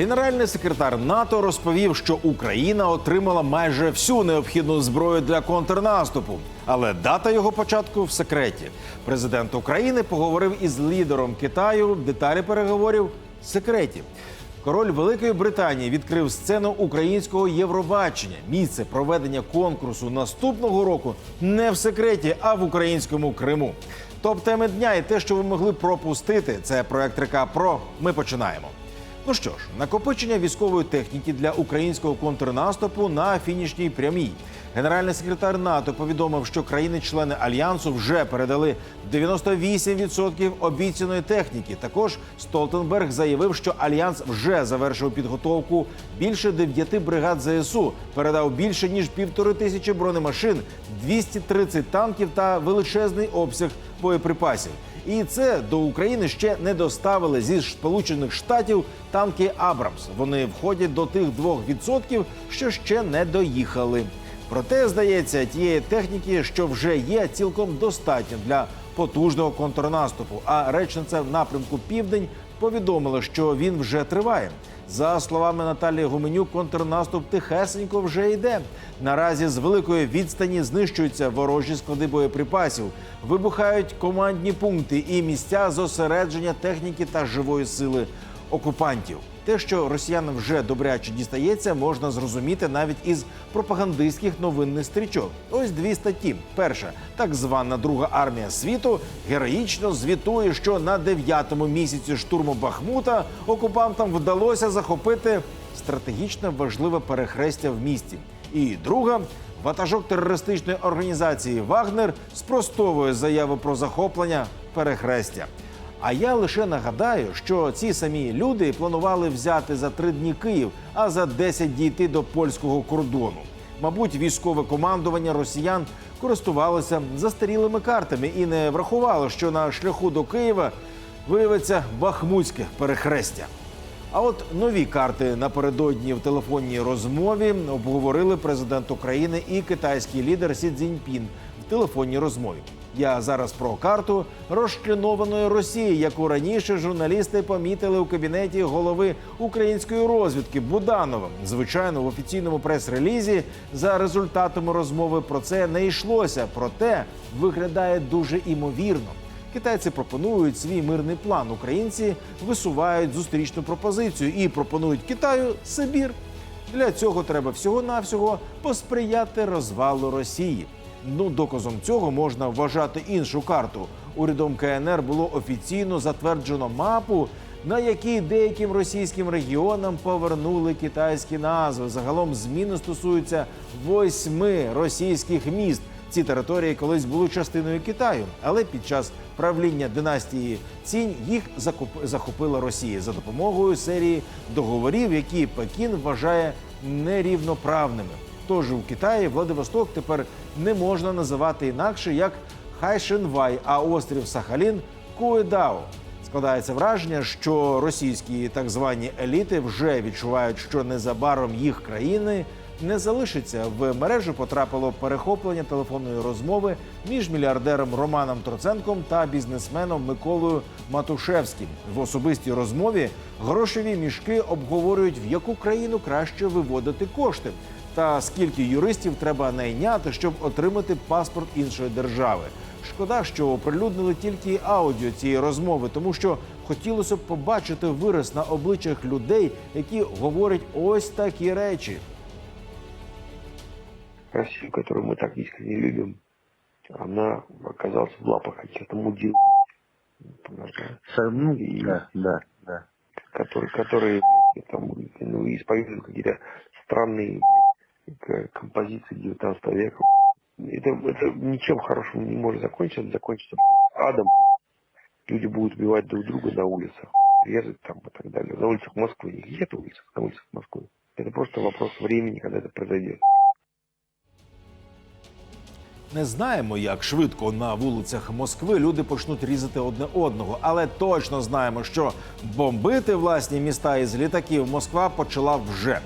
Генеральний секретар НАТО розповів, що Україна отримала майже всю необхідну зброю для контрнаступу, але дата його початку в секреті. Президент України поговорив із лідером Китаю. Деталі переговорів в секреті. Король Великої Британії відкрив сцену українського Євробачення. Місце проведення конкурсу наступного року не в секреті, а в українському Криму. Топ теми дня і те, що ви могли пропустити. Це проект Река Про. Ми починаємо. Ну що ж, накопичення військової техніки для українського контрнаступу на фінішній прямій. Генеральний секретар НАТО повідомив, що країни-члени альянсу вже передали 98% обіцяної техніки. Також Столтенберг заявив, що альянс вже завершив підготовку більше дев'яти бригад ЗСУ, передав більше ніж півтори тисячі бронемашин, 230 танків та величезний обсяг боєприпасів. І це до України ще не доставили зі Сполучених Штатів танки Абрамс. Вони входять до тих 2%, що ще не доїхали. Проте, здається, тієї техніки, що вже є, цілком достатньо для потужного контрнаступу. А речниця в напрямку Південь повідомила, що він вже триває. За словами Наталії Гуменюк, контрнаступ тихесенько вже йде. Наразі з великої відстані знищуються ворожі склади боєприпасів, вибухають командні пункти і місця зосередження техніки та живої сили окупантів. Те, що росіянам вже добряче дістається, можна зрозуміти навіть із пропагандистських новинних стрічок. Ось дві статті. Перша так звана Друга армія світу героїчно звітує, що на дев'ятому місяці штурму Бахмута окупантам вдалося захопити стратегічно важливе перехрестя в місті. І друга ватажок терористичної організації Вагнер спростовує заяву про захоплення перехрестя. А я лише нагадаю, що ці самі люди планували взяти за три дні Київ, а за 10 дійти до польського кордону. Мабуть, військове командування росіян користувалося застарілими картами і не врахувало, що на шляху до Києва виявиться бахмутське перехрестя. А от нові карти напередодні в телефонній розмові обговорили президент України і китайський лідер Сі Цзіньпін в телефонній розмові. Я зараз про карту розчленованої Росії, яку раніше журналісти помітили у кабінеті голови української розвідки Буданова. Звичайно, в офіційному прес-релізі за результатами розмови про це не йшлося. Проте виглядає дуже імовірно. Китайці пропонують свій мирний план. Українці висувають зустрічну пропозицію і пропонують Китаю Сибір. Для цього треба всього-навсього посприяти розвалу Росії. Ну, доказом цього можна вважати іншу карту. Урядом КНР було офіційно затверджено мапу, на якій деяким російським регіонам повернули китайські назви. Загалом зміни стосуються восьми російських міст. Ці території колись були частиною Китаю, але під час правління династії Цінь їх захопила Росія за допомогою серії договорів, які Пекін вважає нерівноправними. Тож у Китаї Владивосток тепер не можна називати інакше як Хайшинвай, а острів Сахалін Куедао. Складається враження, що російські так звані еліти вже відчувають, що незабаром їх країни не залишиться. В мережу потрапило перехоплення телефонної розмови між мільярдером Романом Троценком та бізнесменом Миколою Матушевським. В особистій розмові грошові мішки обговорюють, в яку країну краще виводити кошти, та скільки юристів треба найняти, щоб отримати паспорт іншої держави. Шкода, що оприлюднили тільки аудіо цієї розмови, тому що хотілося б побачити вираз на обличчях людей, які говорять ось такі речі. Россию, которую мы так искренне любим, она оказалась в лапах каких-то мудил, Со- Ну, И- да, да, да. которые, которые там, ну, исповедуют какие-то странные блядь, к- композиции 19 века. Это, это ничем хорошим не может закончиться, это закончится адом. Люди будут убивать друг друга на улицах, резать там и так далее. На улицах Москвы. Не где-то улицах, на улицах Москвы. Это просто вопрос времени, когда это произойдет. Не знаємо, як швидко на вулицях Москви люди почнуть різати одне одного, але точно знаємо, що бомбити власні міста із літаків Москва почала вже.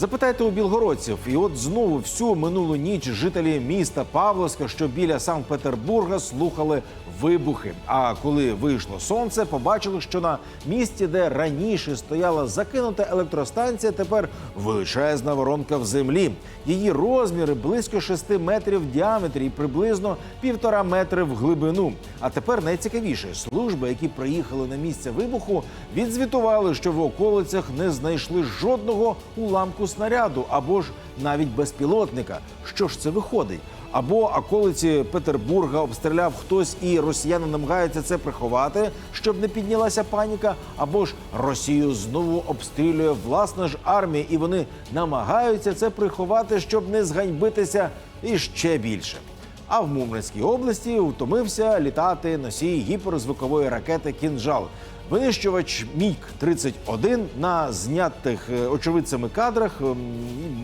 Запитайте у білгородців, і от знову всю минулу ніч жителі міста Павловська, що біля Санкт-Петербурга, слухали вибухи. А коли вийшло сонце, побачили, що на місці, де раніше стояла закинута електростанція, тепер величезна воронка в землі. Її розміри близько 6 метрів в діаметрі і приблизно півтора метри в глибину. А тепер найцікавіше служби, які приїхали на місце вибуху, відзвітували, що в околицях не знайшли жодного уламку снаряду або ж навіть безпілотника. Що ж це виходить? Або околиці Петербурга обстріляв хтось, і росіяни намагаються це приховати, щоб не піднялася паніка, або ж Росію знову обстрілює власна ж армія, і вони намагаються це приховати, щоб не зганьбитися іще більше. А в Мурманській області втомився літати носій гіперзвукової ракети Кінжал. Винищувач Міг 31 на знятих е, очевидцями кадрах ем,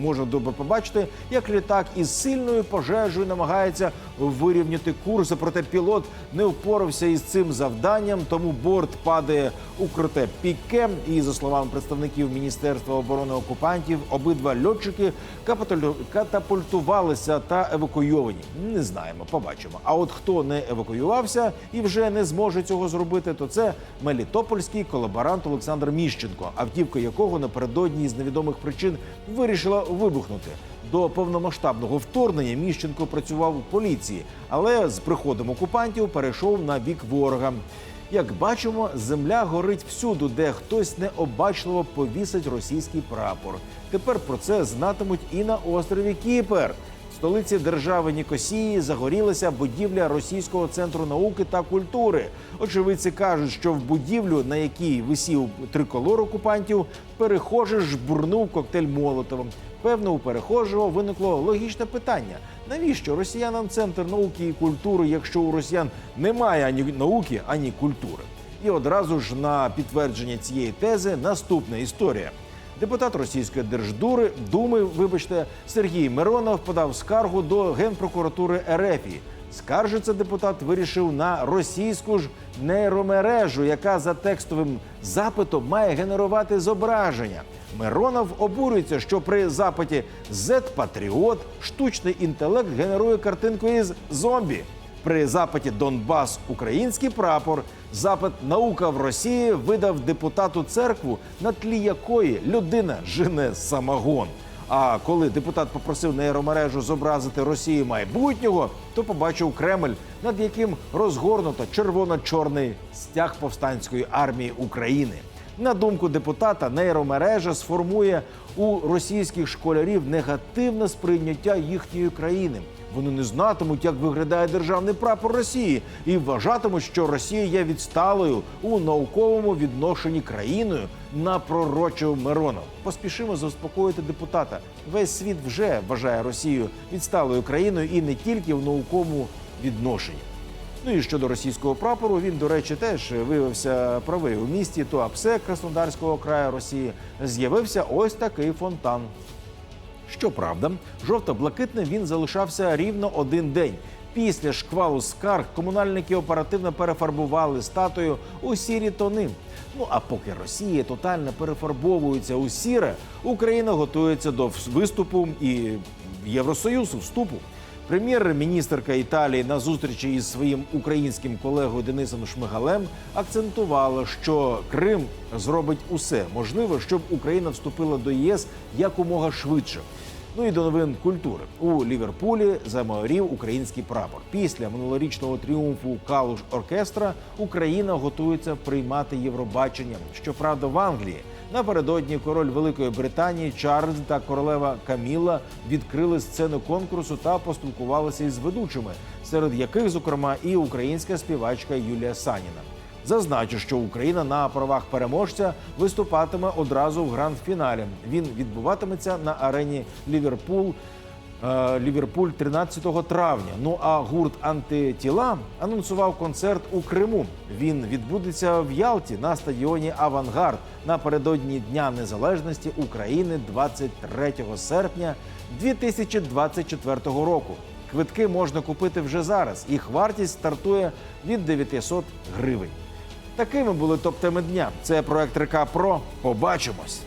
можна добре побачити, як літак із сильною пожежею намагається вирівняти курс. Проте пілот не впорався із цим завданням, тому борт падає у круте піке. І за словами представників Міністерства оборони окупантів, обидва льотчики катапультувалися та евакуйовані. Не знаємо, побачимо. А от хто не евакуювався і вже не зможе цього зробити, то це мелітопольський колаборант Олександр Міщенко, автівка якого напередодні з невідомих причин вирішила вибухнути. До повномасштабного вторгнення Міщенко працював у поліції, але з приходом окупантів перейшов на бік ворога. Як бачимо, земля горить всюди, де хтось необачливо повісить російський прапор. Тепер про це знатимуть і на острові Кіпер. Столиці держави Нікосії загорілася будівля Російського центру науки та культури. Очевидці кажуть, що в будівлю, на якій висів триколор окупантів, перехожий жбурнув коктейль Молотовим. Певно, у перехожого виникло логічне питання: навіщо росіянам центр науки і культури, якщо у росіян немає ані науки, ані культури? І одразу ж на підтвердження цієї тези наступна історія. Депутат російської держдури думи, вибачте, Сергій Миронов подав скаргу до генпрокуратури РФ. Скаржиться депутат вирішив на російську ж нейромережу, яка за текстовим запитом має генерувати зображення. Миронов обурюється, що при запиті Z-Патріот штучний інтелект генерує картинку із зомбі. При запиті Донбас український прапор запит наука в Росії видав депутату церкву, на тлі якої людина жене самогон. А коли депутат попросив нейромережу зобразити Росію майбутнього, то побачив Кремль, над яким розгорнуто червоно-чорний стяг повстанської армії України. На думку депутата, нейромережа сформує у російських школярів негативне сприйняття їхньої країни. Вони не знатимуть, як виглядає державний прапор Росії, і вважатимуть, що Росія є відсталою у науковому відношенні країною, напророчив Миронов. Поспішимо заспокоїти депутата. Весь світ вже вважає Росію відсталою країною і не тільки в науковому відношенні. Ну і щодо російського прапору, він, до речі, теж виявився правий. У місті Туапсе Краснодарського краю Росії з'явився ось такий фонтан. Щоправда, жовто-блакитним він залишався рівно один день. Після шквалу скарг комунальники оперативно перефарбували статую у сірі тони. Ну а поки Росія тотально перефарбовується у сіре, Україна готується до виступу і в Євросоюз вступу. Прем'єр-міністерка Італії на зустрічі із своїм українським колегою Денисом Шмигалем акцентувала, що Крим зробить усе можливе, щоб Україна вступила до ЄС якомога швидше. Ну і до новин культури у Ліверпулі замайорів український прапор. Після минулорічного тріумфу Калуш оркестра Україна готується приймати Євробачення. Щоправда, в Англії напередодні король Великої Британії Чарльз та королева Каміла відкрили сцену конкурсу та поспілкувалися із ведучими, серед яких, зокрема, і українська співачка Юлія Саніна. Зазначу, що Україна на правах переможця виступатиме одразу в гранд-фіналі. Він відбуватиметься на арені Ліверпул. Е, Ліверпуль 13 травня. Ну а гурт антитіла анонсував концерт у Криму. Він відбудеться в Ялті на стадіоні Авангард напередодні Дня Незалежності України 23 серпня 2024 року. Квитки можна купити вже зараз. Їх вартість стартує від 900 гривень. Такими були топ-теми дня. Це проект Река Про. Побачимось.